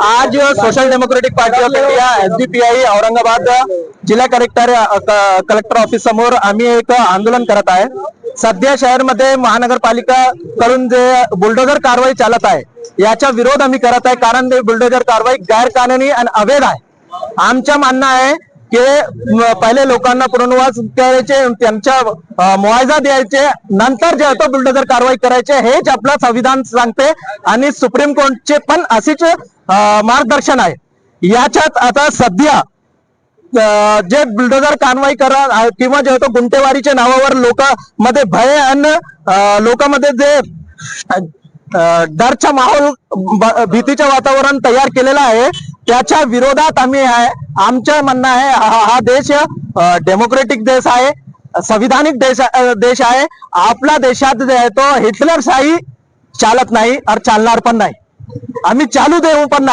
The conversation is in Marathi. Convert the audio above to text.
आज social democratic party of India SDPI Aurangabad जिल्हा कलेक्टर कलेक्टर ऑफिस समोर आम्ही एक आंदोलन करत आहे. सध्या शहरमध्ये महानगरपालिका कडून जे बुलडोझर कारवाई चालत आहे याचा विरोध आम्ही करत आहे. कारण ते बुलडोझर कारवाई गैरकानूनी आणि अवैध आहे. आमचं म्हणणं आहे की पहिले लोकांना पुनर्वास करायचे त्यांच्या मुआयजा द्यायचे नंतर जे होतं बुलडोजर कारवाई करायचे हेच आपलं संविधान सांगते आणि सुप्रीम कोर्टचे पण असेच मार्गदर्शन आहे. याच्यात आता सध्या जे बुलडोजर कारवाई करा किंवा जे होतं गुंटेवारीच्या नावावर लोकांमध्ये भय आणि लोकांमध्ये जे डरचा माहोल भीतीचं वातावरण तयार केलेलं आहे त्याच्या विरोधात आम्ही आहे. आमचं म्हणणं आहे हा हा देश डेमोक्रेटिक देश आहे संविधानिक देश देश आहे. आपल्या देशात जे आहे तो हिटलरशाही चालत नाही और चालणार पण नाही. आम्ही चालू देऊ पण नाही.